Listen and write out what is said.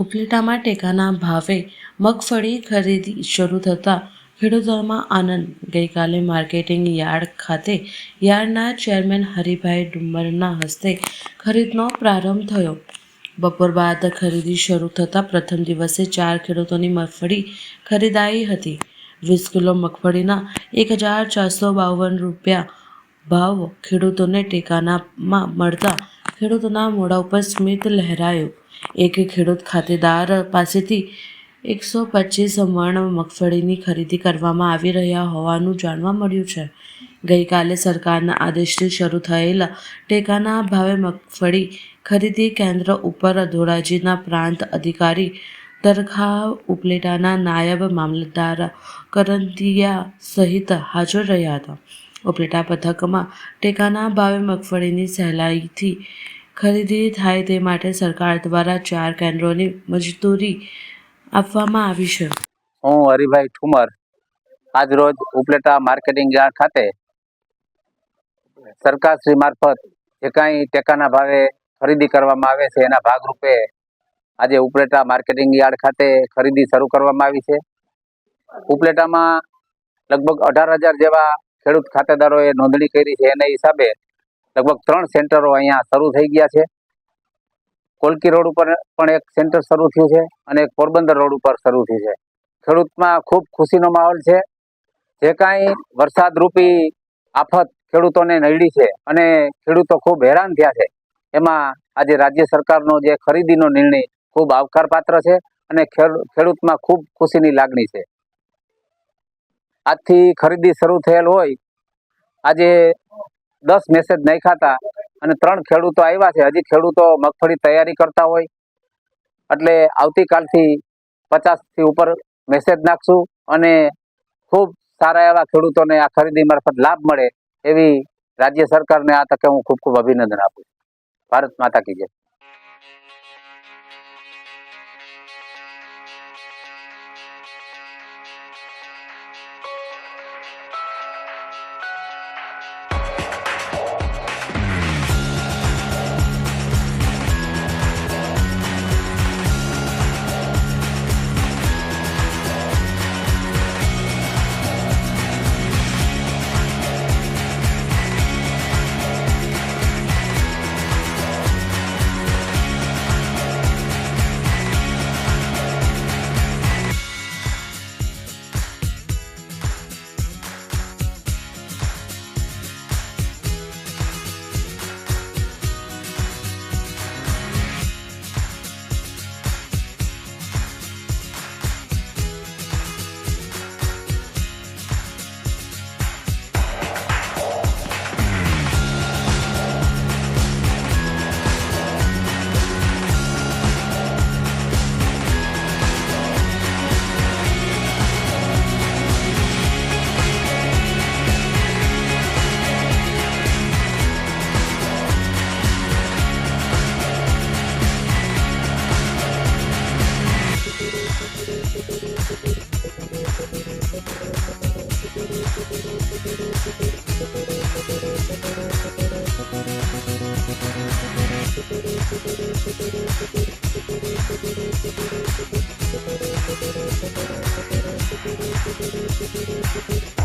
ઉપલેટામાં ટેકાના ભાવે મગફળી ખરીદી શરૂ થતાં ખેડૂતોમાં આનંદ. ગઈકાલે માર્કેટિંગ યાર્ડ ખાતે યાર્ડના ચેરમેન હરિભાઈ ડુમ્મરના હસ્તે ખરીદનો પ્રારંભ થયો. બપોર બાદ ખરીદી શરૂ થતાં પ્રથમ દિવસે ચાર ખેડૂતોની મગફળી ખરીદાઈ હતી. વીસ કિલો મગફળીના એક હજાર ચારસો બાવન રૂપિયા ભાવ ખેડૂતોને ટેકાનામાં મળતા ખેડૂતોના મોઢા ઉપર સ્મિત લહેરાયું. એક ખેડૂત ખાતેદાર પાસેથી એકસો પચીસ મણ મગફળીની ખરીદી કરવામાં આવી રહ્યા હોવાનું જાણવા મળ્યું છે. ગઈકાલે સરકારના આદેશથી શરૂ થયેલા ટેકાના ભાવે મગફળી ખરીદી કેન્દ્ર ઉપર ધોરાજીના પ્રાંત અધિકારી દરખા ઉપલેટાના નાયબ મામલતદાર કરંતિયા સહિત હાજર રહ્યા હતા. ઉપલેટા પથકમાં ટેકાના ભાવે મગફળીની સહેલાઈથી ખરીદી થાય તે માટે સરકાર દ્વારા ચાર કેન્દ્રોની મજદૂરી આપવામાં આવી છે. હું હરિભાઈ ઠુમર. આજ રોજ ઉપલેટા માર્કેટિંગ યાર્ડ ખાતે સરકારશ્રી મારફત જે કાંઈ ટેકાના ભાવે ખરીદી કરવામાં આવે છે, એના ભાગરૂપે આજે ઉપલેટા માર્કેટિંગ યાર્ડ ખાતે ખરીદી શરૂ કરવામાં આવી છે. ઉપલેટામાં લગભગ અઢાર હજાર જેવા ખેડૂત ખાતેદારોએ નોંધણી કરી છે. એના હિસાબે લગભગ ત્રણ સેન્ટરો અહીંયા શરૂ થઈ ગયા છે. કોલકી રોડ ઉપર પણ એક સેન્ટર શરૂ થયું છે અને એક પોરબંદર રોડ ઉપર શરૂ થયું છે. ખેડૂતમાં ખૂબ ખુશીનો માહોલ છે. જે કાંઈ વરસાદરૂપી આફત ખેડૂતોને નડી છે અને ખેડૂતો ખૂબ હેરાન થયા છે. એમાં આજે રાજ્ય સરકારનો જે ખરીદીનો નિર્ણય ખૂબ આવકારપાત્ર છે અને ખેડ- ખેડૂતમાં ખૂબ ખુશીની લાગણી છે. આજથી ખરીદી શરૂ થયેલ હોય, આજે દસ મેસેજ નહીં ખાતા અને ત્રણ ખેડૂતો આવ્યા છે. હજી ખેડૂતો મગફળી તૈયારી કરતા હોય. એટલે આવતીકાલથી પચાસથી ઉપર મેસેજ નાખશું અને ખૂબ સારા એવા ખેડૂતોને આ ખરીદી મારફત લાભ મળે એવી રાજ્ય સરકારને આ તકે હું ખૂબ ખૂબ અભિનંદન આપું ભારત માતા કી あ!